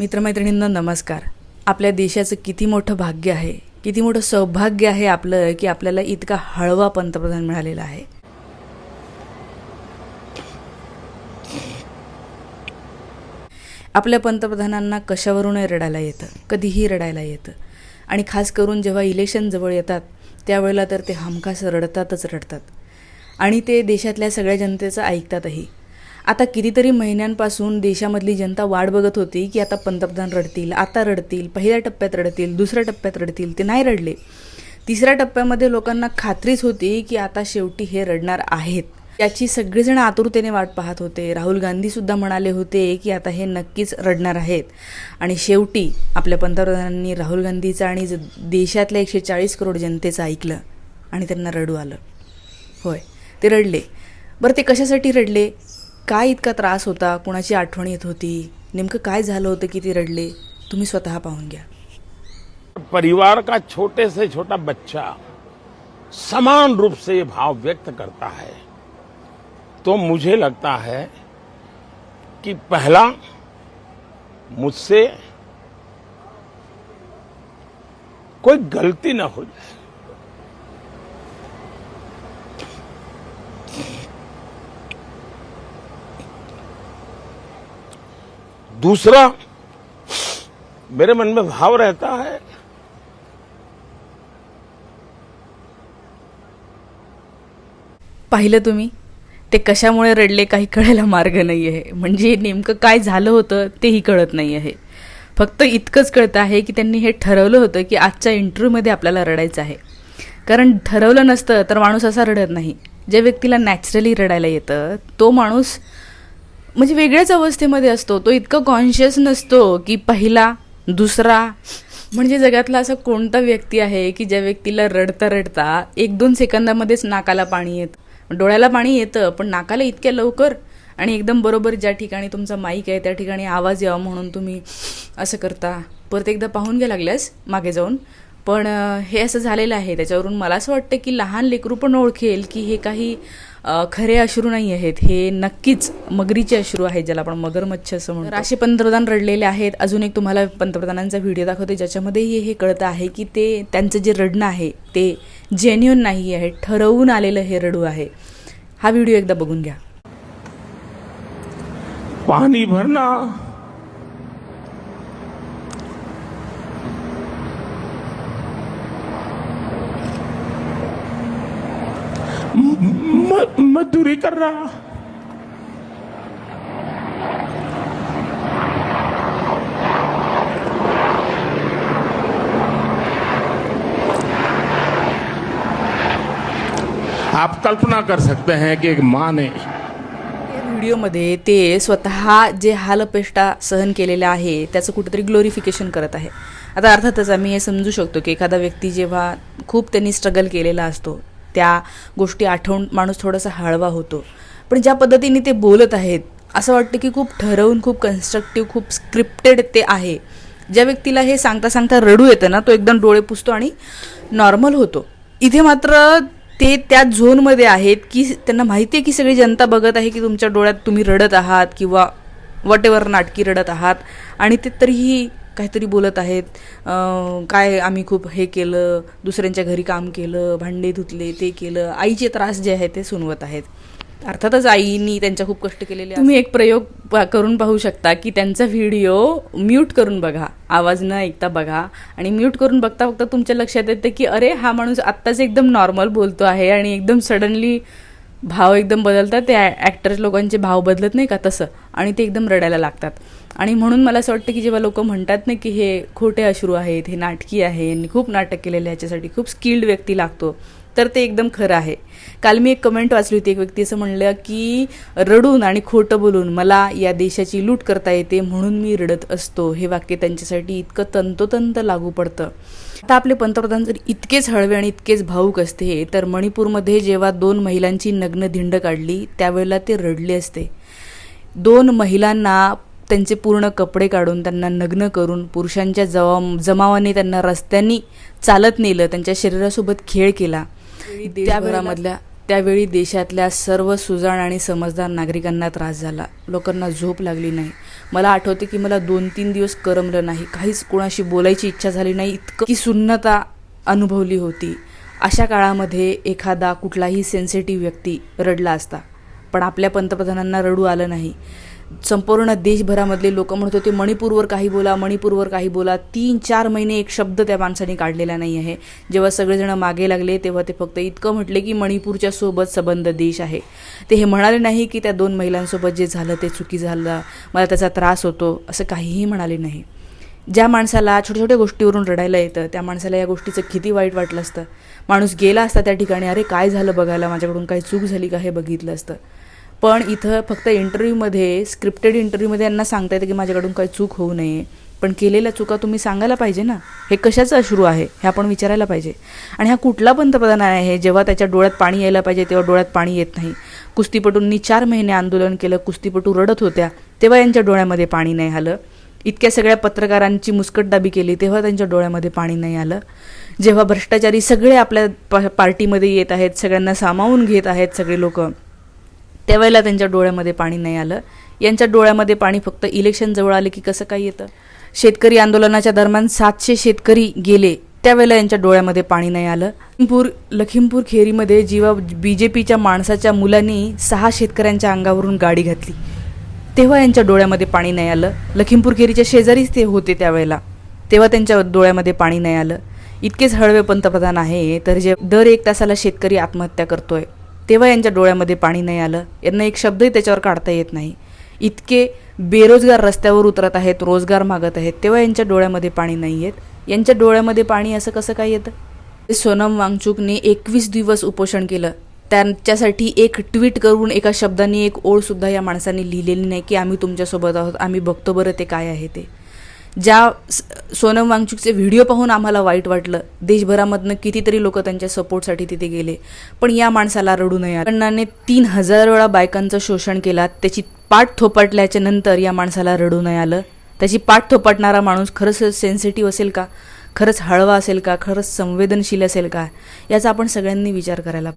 मित्रमैत्रिणींना नमस्कार. आपल्या देशाचं किती मोठं भाग्य आहे किती मोठं सौभाग्य आहे आपलं की आपल्याला इतका हळवा पंतप्रधान मिळालेला आहे. आपल्या पंतप्रधानांना कशावरूनही रडायला येतं? कधीही रडायला येतं. आणि खास करून जेव्हा इलेक्शन जवळ येतात त्यावेळेला तर ते हमखास रडतातच रडतात. आणि ते देशातल्या सगळ्या जनतेचं ऐकतातही. आता कितीतरी महिन्यांपासून देशामधली जनता वाट बघत होती की आता पंतप्रधान रडतील आता रडतील पहिल्या टप्प्यात रडतील दुसऱ्या टप्प्यात रडतील ते नाही रडले. तिसऱ्या टप्प्यामध्ये लोकांना खात्रीच होती की आता शेवटी हे रडणार आहेत. याची सगळेजण आतुरतेने वाट पाहत होते. राहुल गांधीसुद्धा म्हणाले होते की आता हे नक्कीच रडणार आहेत. आणि शेवटी आपल्या पंतप्रधानांनी राहुल गांधीचं आणि ज- देशातल्या एकशे चाळीस करोड जनतेचं ऐकलं आणि त्यांना रडू आलं. होय ते रडले. बरं ते कशासाठी रडले? काय इतका त्रास होता? कुणाची आठवण येत होती? नेमकं काय झालं होतं की ते रडले? तुम्ही स्वतः पाहून घ्या. परिवार का छोटे से छोटा बच्चा समान रूप से ये भाव व्यक्त करता है तो मुझे लगता है कि पहला मुझसे कोई गलती न हो जाए। दूसरा मेरे मन में भाव रहता है पाहिलं तुम्ही? ते कशामुळे रडले काही कळायला मार्ग नाही आहे म्हणजे नेमकं काय झालं होतं तेही कळत नाही आहे फक्त इतकंच कळतं आहे की त्यांनी हे ठरवलं होतं की आजच्या इंटरव्ह्यूमध्ये आपल्याला रडायचं आहे. कारण ठरवलं नसतं तर माणूस असा रडत नाही. ज्या व्यक्तीला नॅचरली रडायला येतं तो माणूस म्हणजे वेगळ्याच अवस्थेमध्ये असतो. तो इतका कॉन्शियस नसतो की पहिला दुसरा. म्हणजे जगातला असा कोणता व्यक्ती आहे की ज्या व्यक्तीला रडता रडता एक दोन सेकंदामध्येच नाकाला पाणी येतं? डोळ्याला पाणी येतं पण नाकाला इतक्या लवकर? आणि एकदम बरोबर ज्या ठिकाणी तुमचा माईक आहे त्या ठिकाणी आवाज यावा म्हणून तुम्ही असं करता? परत एकदा पाहून घ्या लागल्यास मागे जाऊन. पण हे असं झालेलं आहे. त्याच्यावरून मला असं वाटतं की लहान लेकरू पण ओळखेल की हे काही खरे अश्रू नाही आहेत. हे नक्कीच मगरीचे अश्रू आहेत ज्याला आपण मगरमच्छ असं म्हणतो. असे पंतप्रधान रडलेले आहेत. अजून एक तुम्हाला पंतप्रधानांचा व्हिडिओ दाखवते ज्याच्यामध्येही हे कळतं आहे की ते त्यांचं जे रडणं आहे ते जेन्युन नाही आहे ठरवून आलेलं हे रडू आहे. हा व्हिडिओ एकदा बघून घ्या. पाणी भरना म- म- मजदूरी कर रहा आप कल्पना कर सकते हैं कि एक माँ ने व्हिडिओमध्ये ते स्वतः जे हालपेष्टा सहन केलेला आहे त्याचं कुठेतरी ग्लोरिफिकेशन करत आहे. आता अर्थातच आम्ही हे समजू शकतो की एखादा व्यक्ती जेव्हा खूप त्यांनी स्ट्रगल केलेला असतो त्या गोष्टी आठवून माणूस थोडासा हळवा होतो. पण ज्या पद्धतीने ते बोलत आहेत असं वाटतं की खूप ठरवून खूप कन्स्ट्रक्टिव्ह खूप स्क्रिप्टेड ते आहे. ज्या व्यक्तीला हे सांगता सांगता रडू येतं ना तो एकदम डोळे पुसतो आणि नॉर्मल होतो. इथे मात्र ते त्या झोनमध्ये आहेत की त्यांना माहिती आहे की सगळी जनता बघत आहे की तुमच्या डोळ्यात तुम्ही रडत आहात किंवा वटेवर नाटकी रडत आहात आणि ते तरीही काहीतरी बोलत आहेत. काय आम्ही खूप हे केलं दुसऱ्यांच्या घरी काम केलं भांडे धुतले ते केलं आईचे त्रास जे आहेत ते सुनवत आहेत. अर्थातच आईनी त्यांच्या खूप कष्ट केलेले तुम्ही एक प्रयोग करून पाहू शकता की त्यांचा व्हिडिओ म्यूट करून बघा. आवाज न ऐकता बघा आणि म्यूट करून बघता बघता तुमच्या लक्षात येतं की अरे हा माणूस आत्ताच एकदम नॉर्मल बोलतो आहे आणि एकदम सडनली भाव एकदम बदलतात. ते ॲक्टर्स लोकांचे भाव बदलत नाही का तसं? आणि ते एकदम रडायला लागतात. आणि म्हणून मला असं वाटतं की जेव्हा लोक म्हणतात ना की हे खोटे अश्रू आहेत हे नाटकी आहे खूप नाटक केलेलं आहे याच्यासाठी खूप स्किल्ड व्यक्ती लागतो. तर ते एकदम खरं आहे. काल मी एक कमेंट वाचली होती. एक व्यक्ती असं म्हणलं की रडून आणि खोटं बोलून मला या देशाची लूट करता येते म्हणून मी रडत असतो. हे वाक्य त्यांच्यासाठी इतकं तंतोतंत लागू पडतं. आता आपले पंतप्रधान जर इतकेच हळवे आणि इतकेच भाऊक असते तर मणिपूरमध्ये जेव्हा दोन महिलांची नग्न धिंड काढली त्यावेळेला ते रडले असते. दोन महिलांना त्यांचे पूर्ण कपडे काढून त्यांना नग्न करून पुरुषांच्या जवा जमावाने त्यांना रस्त्यांनी चालत नेलं त्यांच्या शरीरासोबत खेळ केला. त्यावेळामधल्या त्यावेळी देशातल्या सर्व सुजाण आणि समजदार नागरिकांना त्रास झाला. लोकांना झोप लागली नाही. मला आठवते की मला दोन तीन दिवस करमलं नाही. काहीच कोणाशी बोलायची इच्छा झाली नाही. इतकं की सुन्नता अनुभवली होती. अशा काळामध्ये एखादा कुठलाही सेन्सिटिव्ह व्यक्ती रडला असता. पण आपल्या पंतप्रधानांना रडू आलं नाही. संपूर्ण देशभरामधले लोक म्हणत होते मणिपूरवर काही बोला मणिपूरवर काही बोला. तीन चार महिने एक शब्द त्या माणसाने काढलेला नाही आहे. जेव्हा सगळेजण मागे लागले तेव्हा ते फक्त इतकं म्हटले की मणिपूरच्या सोबत संबंध देश आहे. ते हे म्हणाले नाही की त्या दोन महिलांसोबत जे झालं ते चुकी झालं मला त्याचा त्रास होतो असं काहीही म्हणाले नाही. ज्या माणसाला छोट्या छोट्या गोष्टीवरून रडायला येतं त्या माणसाला या गोष्टीचं किती वाईट वाटलं असतं. माणूस गेला असता त्या ठिकाणी अरे काय झालं बघायला? माझ्याकडून काही चूक झाली का? हे बघितलं असतं. पण इथं फक्त इंटरव्ह्यूमध्ये स्क्रिप्टेड इंटरव्ह्यूमध्ये यांना सांगता येतं की माझ्याकडून काही चूक होऊ नये. पण केलेल्या चुका तुम्ही सांगायला पाहिजे ना. हे कशाचं अश्रू आहे? हे आपण विचारायला पाहिजे. आणि हा कुठला पंतप्रधान आहे? जेव्हा त्याच्या डोळ्यात पाणी यायला पाहिजे तेव्हा डोळ्यात पाणी येत नाही. कुस्तीपटूंनी चार महिने आंदोलन केलं कुस्तीपटू रडत होत्या. तेव्हा यांच्या डोळ्यामध्ये पाणी नाही आलं. इतक्या सगळ्या पत्रकारांची मुस्कटदाबी केली तेव्हा त्यांच्या डोळ्यामध्ये पाणी नाही आलं. जेव्हा भ्रष्टाचारी सगळे आपल्या प पार्टीमध्ये येत आहेत सगळ्यांना सामावून घेत आहेत सगळे लोक त्यावेळेला त्यांच्या डोळ्यामध्ये पाणी नाही आलं. यांच्या डोळ्यामध्ये पाणी फक्त इलेक्शन जवळ आले की कसं काय येतं? शेतकरी आंदोलनाच्या दरम्यान सातशे शेतकरी गेले. त्यावेळेला यांच्या डोळ्यामध्ये पाणी नाही आलं. लखीमपूर लखीमपूर खेरीमध्ये जेव्हा बी जे पीच्या माणसाच्या मुलांनी सहा शेतकऱ्यांच्या अंगावरून गाडी घातली. तेव्हा यांच्या डोळ्यामध्ये पाणी नाही आलं. लखीमपूर खेरीच्या शेजारीच ते होते त्यावेळेला. तेव्हा त्यांच्या डोळ्यामध्ये पाणी नाही आलं. इतकेच हळवे पंतप्रधान आहे तर जे दर एक तासाला शेतकरी आत्महत्या करतोय. तेव्हा यांच्या डोळ्यामध्ये पाणी नाही आलं. यांना एक शब्दही त्याच्यावर काढता येत नाही. इतके बेरोजगार रस्त्यावर उतरत आहेत रोजगार मागत आहेत तेव्हा यांच्या डोळ्यामध्ये पाणी नाही येत. यांच्या डोळ्यामध्ये पाणी असं कसं काय येतं? सोनम वांगचूकने एकवीस दिवस उपोषण केलं. त्यांच्यासाठी एक ट्विट करून एका शब्दाने एक ओळसुद्धा या माणसाने लिहिलेली नाही की आम्ही तुमच्यासोबत आहोत आम्ही बघतो बरं ते काय आहे ते. ज्या सोनम वांगचूकचे व्हिडिओ पाहून आम्हाला वाईट वाटलं. देशभरामधनं कितीतरी लोक त्यांच्या सपोर्टसाठी तिथे गेले. पण या माणसाला रडू नये. अण्णाने तीन हजार वेळा बायकांचं शोषण केला. त्याची पाठ थोपटल्याच्या नंतर या माणसाला रडू नये आलं. त्याची पाठ थोपटणारा माणूस खरंच सेन्सिटिव्ह असेल का? खरंच हळवा असेल का? खरंच संवेदनशील असेल का? याचा आपण सगळ्यांनी विचार करायला